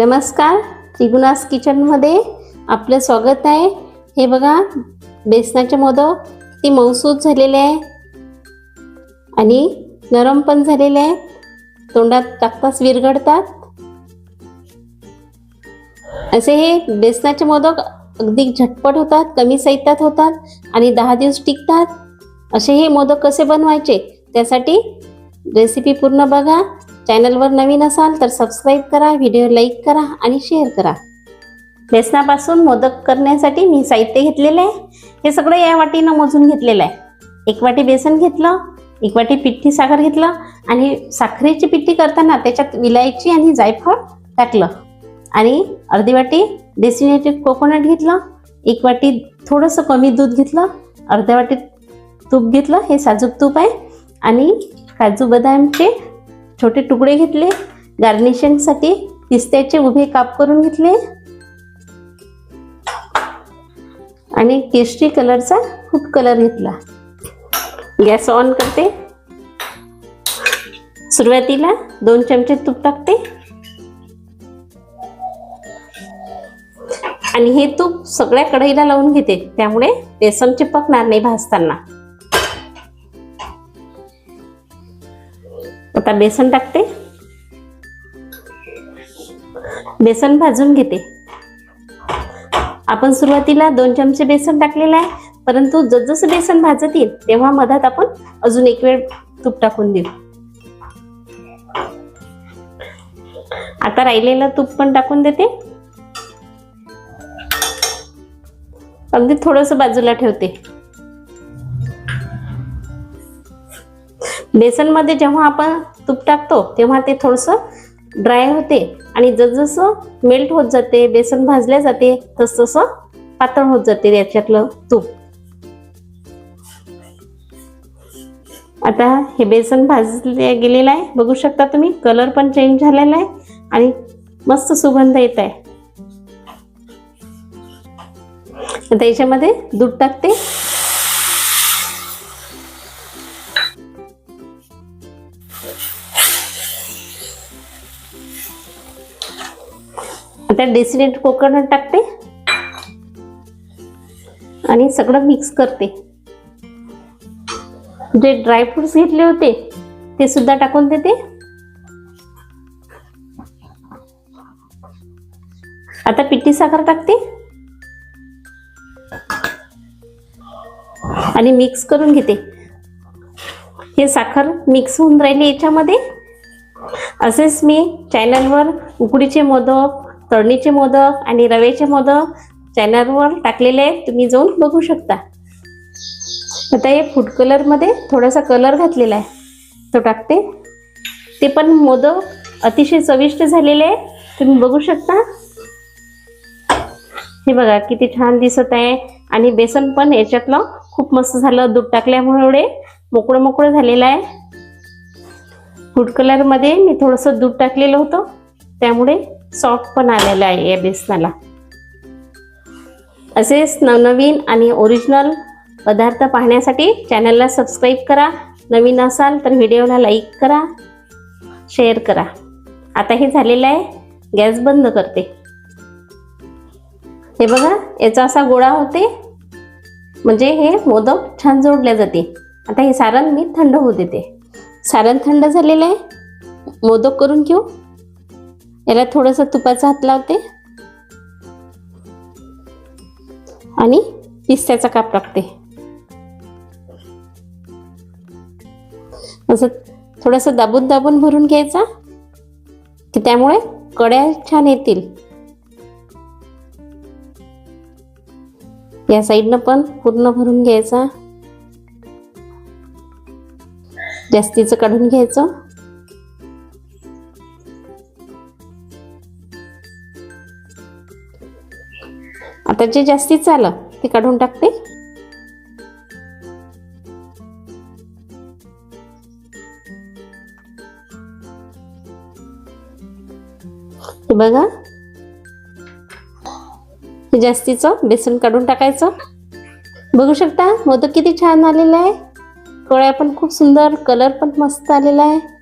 नमस्कार त्रिगुणास किचनमध्ये आपलं स्वागत आहे. हे बघा बेसनाचे मोदक ते मौसूद झालेले आहे. आणि नरम पण झालेले आहे. तोंडात टाकताच विरघडतात असे हे बेसनाचे मोदक अगदी झटपट होतात कमी साहित्यात होतात आणि दहा दिवस टिकतात. असे हे मोदक कसे बनवायचे? त्यासाठी रेसिपी पूर्ण बघा. चॅनलवर नवीन असाल तर सबस्क्राईब करा व्हिडिओ लाईक करा आणि शेअर करा. बेसनापासून मोदक करण्यासाठी मी साहित्य घेतलेलं आहे. हे सगळं या वाटीनं मोजून घेतलेलं आहे. एक वाटी बेसन घेतलं एक वाटी पिठी साखर घेतलं आणि साखरेची पिठी करताना त्याच्यात विलायची आणि जायफळ टाकलं. आणि अर्धी वाटी डेसिनेटेड कोकोनट घेतलं एक वाटी थोडंसं कमी दूध घेतलं अर्ध्या वाटीत तूप घेतलं हे साजूक तूप आहे. आणि काजू बदामचे छोटे तुकडे घेतले गार्निशिंगसाठी पिस्त्याचे उभे काप करून घेतले. आणि केशरी कलरचा खूप कलर घेतला. गॅस ऑन करते. सुरुवातीला दोन चमचे तूप टाकते. आणि हे तूप सगळ्या कढईला लावून घेते त्यामुळे बेसनचे पकणार नाही भाजताना. आता बेसन टाकते. बेसन भाजून घेते. आपण सुरुवातीला दोन चमचे बेसन टाकलेलं आहे परंतु जसजसं बेसन भाजत येईल तेव्हा मधात आपण अजून एक वेळ तूप टाकून देऊ. आता राहिलेलं तूप पण टाकून देते. अगदी थोडस बाजूला ठेवते. बेसनमध्ये जेव्हा आपण तूप टाकतो तेव्हा ते थोडंसं ड्राय होते आणि जसजसं मेल्ट होत जाते बेसन भाजले जाते तसतसं पातळ होत जाते याच्यातलं तूप. आता हे बेसन भाजले गेलेलं आहे. बघू शकता तुम्ही कलर पण चेंज झालेला आहे आणि मस्त सुगंध येत आहे. आता याच्यामध्ये दूध टाकते. आता डेसिडेंट कोकोनट टाकते. आणि सगळं मिक्स करते. जे ड्रायफ्रुट्स घेतले होते ते सुद्धा टाकून देते. आता पिठी साखर टाकते. आणि मिक्स करून घेते. हे साखर मिक्स होऊन राहिले याच्यामध्ये. असेच मी चॅनलवर उकडीचे मोदक तळणीचे मोदक आणि रव्याचे मोदक चॅनलवर टाकलेले आहेत. तुम्ही जाऊन बघू शकता. आता हे फूड कलरमध्ये थोडासा कलर घातलेला आहे. तो टाकते. ते पण मोदक अतिशय चविष्ट झालेले आहे तुम्ही बघू शकता. हे बघा किती छान दिसत आहे. आणि बेसन पण याच्यातलं खूप मस्त झालं. दूध टाकल्यामुळे मोकळं मोकळं झालेलं आहे. फूड कलरमध्ये मी थोडंसं दूध टाकलेलं होतं. त्यामुळे सॉफ्ट पण आलेलं आहे या बेसनाला. असेच नवनवीन आणि ओरिजिनल पदार्थ पाहण्यासाठी चॅनलला सबस्क्राईब करा. नवीन असाल तर व्हिडिओला लाईक करा. शेअर करा. आता हे झालेलं आहे. गॅस बंद करते. हे बघा याचा असा गोळा होते. म्हणजे हे मोदक छान जोडले जाते. आता हे सारण मी थंड होऊ देते. सारण थंड झालेलं आहे. मोदक करून घेऊ. याला थोडंसं तुपाचा हात लावते. आणि पिस्त्याचा काप टाकते. असं थोडंसं दाबून दाबून भरून घ्यायचा. की त्यामुळे कड्या छान येतील. या साईडनं पण पूर्ण भरून घ्यायचा. जास्तीचं काढून घ्यायचं. आता जे जास्तीत झालं ते काढून टाकते. बघा. हे जास्तीचं बेसन काढून टाकायचं. बघू शकता मोदक किती छान आलेला आहे. कळ्या पण खूप सुंदर कलर पण मस्त आलेला आहे.